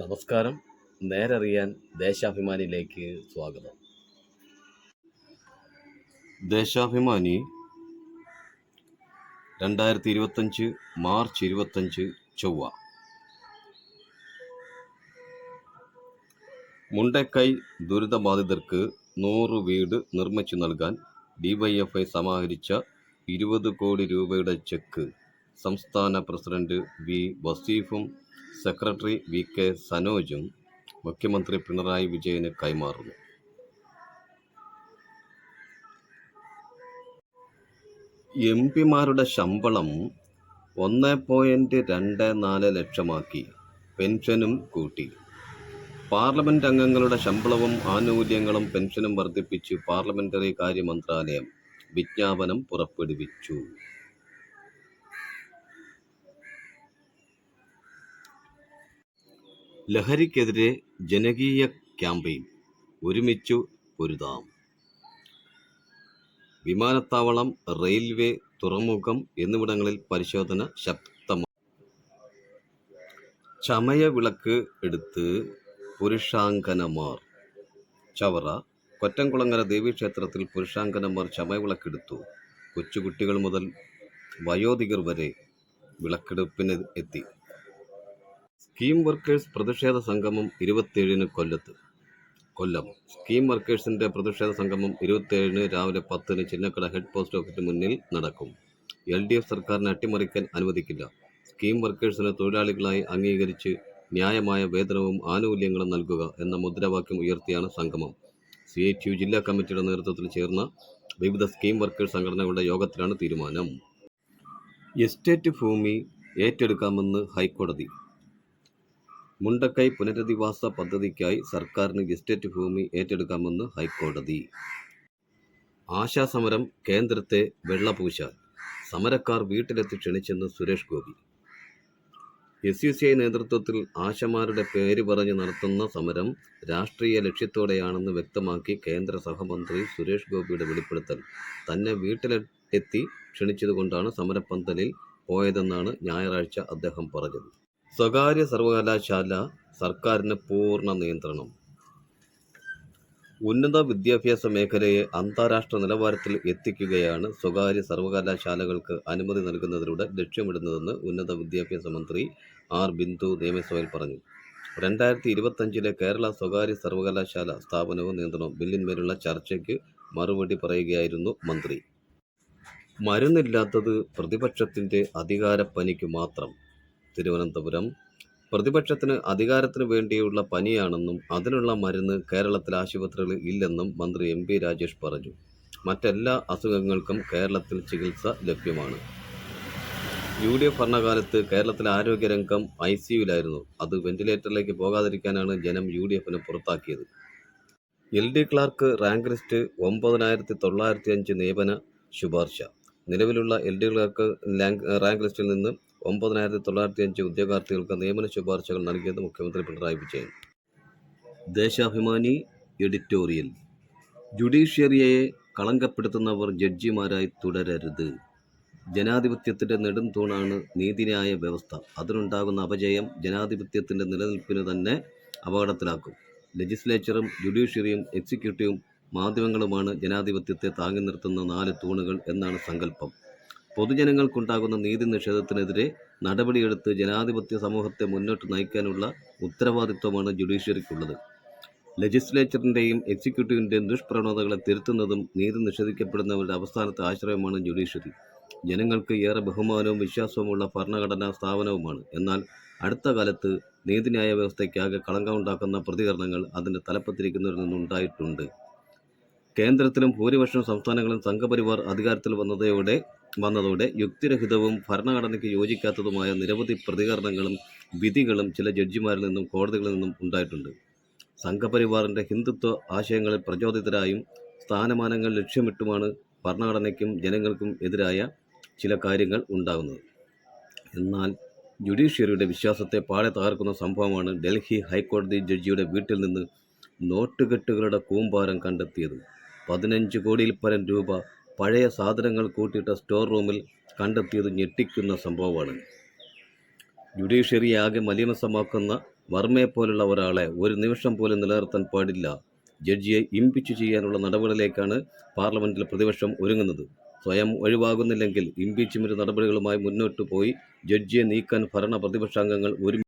നമസ്കാരം. നേരറിയാൻ ദേശാഭിമാനിയിലേക്ക് സ്വാഗതം. ദേശാഭിമാനി രണ്ടായിരത്തി ഇരുപത്തഞ്ച് മാർച്ച് ഇരുപത്തഞ്ച് ചൊവ്വ. മുണ്ടക്കൈ ദുരിതബാധിതർക്ക് നൂറ് വീട് നിർമ്മിച്ചു നൽകാൻ ഡിവൈഎഫ്ഐ സമാഹരിച്ച ഇരുപത് കോടി രൂപയുടെ ചെക്ക് സംസ്ഥാന പ്രസിഡന്റ് വി വസീഫും സെക്രട്ടറി വി കെ സനോജും മുഖ്യമന്ത്രി പിണറായി വിജയന് കൈമാറുന്നു. എം പിമാരുടെ ശമ്പളം ഒന്ന് പോയിന്റ് രണ്ട് നാല് ലക്ഷമാക്കി. പെൻഷനും കൂട്ടി. പാർലമെന്റ് അംഗങ്ങളുടെ ശമ്പളവും ആനുകൂല്യങ്ങളും പെൻഷനും വർദ്ധിപ്പിച്ച് പാർലമെന്ററി കാര്യ മന്ത്രാലയം വിജ്ഞാപനം പുറപ്പെടുവിച്ചു. ലഹരിക്കെതിരെ ജനകീയ ക്യാമ്പയിൻ. ഒരുമിച്ചു പൊരുതാം. വിമാനത്താവളം റെയിൽവേ തുറമുഖം എന്നിവിടങ്ങളിൽ പരിശോധന ശക്തമാണ് ചമയവിളക്ക് എടുത്ത് പുരുഷാങ്കനമാർ ചവറ കൊറ്റംകുളങ്ങര ദേവീക്ഷേത്രത്തിൽ പുരുഷാങ്കനമാർ ചമയവിളക്കെടുത്തു. കൊച്ചുകുട്ടികൾ മുതൽ വയോധികർ വരെ വിളക്കെടുപ്പിന് എത്തി. സ്കീം വർക്കേഴ്സ് പ്രതിഷേധ സംഗമം ഇരുപത്തിയേഴിന് കൊല്ലത്ത്. കൊല്ലം. സ്കീം വർക്കേഴ്സിന്റെ പ്രതിഷേധ സംഗമം ഇരുപത്തിയേഴിന് രാവിലെ പത്തിന് ചിന്നക്കട ഹെഡ് പോസ്റ്റ് ഓഫീസിന് മുന്നിൽ നടക്കും. എൽ ഡി എഫ് സർക്കാരിനെ അട്ടിമറിക്കാൻ അനുവദിക്കില്ല. സ്കീം വർക്കേഴ്സിനെ തൊഴിലാളികളായി അംഗീകരിച്ച് ന്യായമായ വേതനവും ആനുകൂല്യങ്ങളും നൽകുക എന്ന മുദ്രാവാക്യം ഉയർത്തിയാണ് സംഗമം. സി എച്ച് യു ജില്ലാ കമ്മിറ്റിയുടെ നേതൃത്വത്തിൽ ചേർന്ന വിവിധ സ്കീം വർക്കേഴ്സ് സംഘടനകളുടെ യോഗത്തിലാണ് തീരുമാനം. എസ്റ്റേറ്റ് ഭൂമി ഏറ്റെടുക്കാമെന്ന് ഹൈക്കോടതി. മുണ്ടക്കൈ പുനരധിവാസ പദ്ധതിക്കായി സർക്കാരിന് എസ്റ്റേറ്റ് ഭൂമി ഏറ്റെടുക്കാമെന്ന് ഹൈക്കോടതി. ആശാസമരം കേന്ദ്രത്തെ വെള്ളപൂശാൻ സമരക്കാർ വീട്ടിലെത്തി ക്ഷണിച്ചെന്ന് Suresh Gopi. S U C I നേതൃത്വത്തിൽ ആശമാരുടെ പേര് പറഞ്ഞ് നടത്തുന്ന സമരം രാഷ്ട്രീയ ലക്ഷ്യത്തോടെയാണെന്ന് വ്യക്തമാക്കി കേന്ദ്ര സഹമന്ത്രി സുരേഷ് ഗോപിയുടെ വെളിപ്പെടുത്തൽ. തന്നെ വീട്ടിലെത്തി ക്ഷണിച്ചതുകൊണ്ടാണ് സമരപ്പന്തലിൽ പോയതെന്നാണ് ഞായറാഴ്ച അദ്ദേഹം പറഞ്ഞത്. സ്വകാര്യ സർവകലാശാല സർക്കാരിന് പൂർണ നിയന്ത്രണം. ഉന്നത വിദ്യാഭ്യാസ മേഖലയെ അന്താരാഷ്ട്ര നിലവാരത്തിൽ എത്തിക്കുകയാണ് സ്വകാര്യ സർവകലാശാലകൾക്ക് അനുമതി നൽകുന്നതിലൂടെ ലക്ഷ്യമിടുന്നതെന്ന് ഉന്നത വിദ്യാഭ്യാസ മന്ത്രി ആർ ബിന്ദു നിയമസഭയിൽ പറഞ്ഞു. രണ്ടായിരത്തി ഇരുപത്തഞ്ചിലെ കേരള സ്വകാര്യ സർവകലാശാല സ്ഥാപനവും നിയന്ത്രണവും ബില്ലിന്മേലുള്ള ചർച്ചയ്ക്ക് മറുപടി പറയുകയായിരുന്നു മന്ത്രി. മരുന്നില്ലാത്തത് പ്രതിപക്ഷത്തിന്റെ അധികാരപ്പനിക്ക് മാത്രം തിരുവനന്തപുരം. പ്രതിപക്ഷത്തിന് അധികാരത്തിന് വേണ്ടിയുള്ള പനിയാണെന്നും അതിനുള്ള മരുന്ന് കേരളത്തിൽ ആശുപത്രികളിൽ ഇല്ലെന്നും മന്ത്രി എം പി രാജേഷ് പറഞ്ഞു. മറ്റെല്ലാ അസുഖങ്ങൾക്കും കേരളത്തിൽ ചികിത്സ ലഭ്യമാണ്. യു ഡി എഫ് ഭരണകാലത്ത് കേരളത്തിലെ ആരോഗ്യരംഗം ഐ സിയുലായിരുന്നു അത് വെന്റിലേറ്ററിലേക്ക് പോകാതിരിക്കാനാണ് ജനം യു ഡി എഫിനെ പുറത്താക്കിയത്. L D clerk rank list ഒമ്പതിനായിരത്തി തൊള്ളായിരത്തി അഞ്ച് നിയമന ശുപാർശ. നിലവിലുള്ള എൽ ഡി ക്ലാർക്ക് റാങ്ക് ലിസ്റ്റിൽ നിന്ന് ഒമ്പതിനായിരത്തി തൊള്ളായിരത്തി അഞ്ച് ഉദ്യോഗാർത്ഥികൾക്ക് നിയമന ശുപാർശകൾ നൽകിയത് മുഖ്യമന്ത്രി പിണറായി വിജയൻ. ദേശാഭിമാനി എഡിറ്റോറിയൽ. ജുഡീഷ്യറിയെ കളങ്കപ്പെടുത്തുന്നവർ ജഡ്ജിമാരായി തുടരരുത്. ജനാധിപത്യത്തിന്റെ നെടും തൂണാണ് നീതിന്യായ വ്യവസ്ഥ. അതിനുണ്ടാകുന്ന അപജയം ജനാധിപത്യത്തിന്റെ നിലനിൽപ്പിന് തന്നെ അപകടത്തിലാക്കും. ലെജിസ്ലേച്ചറും ജുഡീഷ്യറിയും എക്സിക്യൂട്ടീവും മാധ്യമങ്ങളുമാണ് ജനാധിപത്യത്തെ താങ്ങി നിർത്തുന്ന നാല് തൂണുകൾ എന്നാണ് സങ്കല്പം. പൊതുജനങ്ങൾക്കുണ്ടാകുന്ന നീതി നിഷേധത്തിനെതിരെ നടപടിയെടുത്ത് ജനാധിപത്യ സമൂഹത്തെ മുന്നോട്ട് നയിക്കാനുള്ള ഉത്തരവാദിത്വമാണ് ജുഡീഷ്യറിക്കുള്ളത്. ലെജിസ്ലേച്ചറിന്റെയും എക്സിക്യൂട്ടീവിന്റെയും ദുഷ്പ്രവണതകളെ തിരുത്തുന്നതും നീതി നിഷേധിക്കപ്പെടുന്നവരുടെ അവസാനത്തെ ആശ്രയമാണ് ജുഡീഷ്യറി. ജനങ്ങൾക്ക് ഏറെ ബഹുമാനവും വിശ്വാസവുമുള്ള ഭരണഘടനാ സ്ഥാപനവുമാണ്. എന്നാൽ അടുത്ത കാലത്ത് നീതിന്യായ വ്യവസ്ഥയ്ക്കാകെ കളങ്കമുണ്ടാക്കുന്ന പ്രതികരണങ്ങൾ അതിന്റെ തലപ്പത്തിരിക്കുന്നവരിൽ നിന്നുണ്ടായിട്ടുണ്ട്. കേന്ദ്രത്തിലും ഭൂരിപക്ഷം സംസ്ഥാനങ്ങളും സംഘപരിവാർ അധികാരത്തിൽ വന്നതോടെ വന്നതോടെ യുക്തിരഹിതവും ഭരണഘടനയ്ക്ക് യോജിക്കാത്തതുമായ നിരവധി പ്രതികരണങ്ങളും വിധികളും ചില ജഡ്ജിമാരിൽ നിന്നും കോടതികളിൽ നിന്നും ഉണ്ടായിട്ടുണ്ട്. സംഘപരിവാറിന്റെ ഹിന്ദുത്വ ആശയങ്ങളിൽ പ്രചോദിതരായും സ്ഥാനമാനങ്ങൾ ലക്ഷ്യമിട്ടുമാണ് ഭരണഘടനയ്ക്കും ജനങ്ങൾക്കും എതിരായ ചില കാര്യങ്ങൾ ഉണ്ടാകുന്നത്. എന്നാൽ ജുഡീഷ്യറിയുടെ വിശ്വാസത്തെ പാടെ തകർക്കുന്ന സംഭവമാണ് ഡൽഹി ഹൈക്കോടതി ജഡ്ജിയുടെ വീട്ടിൽ നിന്ന് നോട്ടുകെട്ടുകളുടെ കൂമ്പാരം കണ്ടെത്തിയത്. പതിനഞ്ച് കോടിയിൽ പരം രൂപ പഴയ സാധനങ്ങൾ കൂട്ടിയിട്ട സ്റ്റോർ റൂമിൽ കണ്ടെത്തിയത് ഞെട്ടിക്കുന്ന സംഭവമാണ്. ജുഡീഷ്യറി ആകെ വർമ്മയെ പോലുള്ള ഒരാളെ ഒരു നിമിഷം പോലും നിലനിർത്താൻ പാടില്ല. ജഡ്ജിയെ ഇംപീച്ച് ചെയ്യാനുള്ള നടപടികളിലേക്കാണ് പാർലമെന്റിൽ പ്രതിപക്ഷം ഒരുങ്ങുന്നത്. സ്വയം ഒഴിവാകുന്നില്ലെങ്കിൽ ഇംപീച്ച്മെന്റ് നടപടികളുമായി മുന്നോട്ട് പോയി ജഡ്ജിയെ നീക്കാൻ ഭരണ പ്രതിപക്ഷാംഗങ്ങൾ ഒരുമി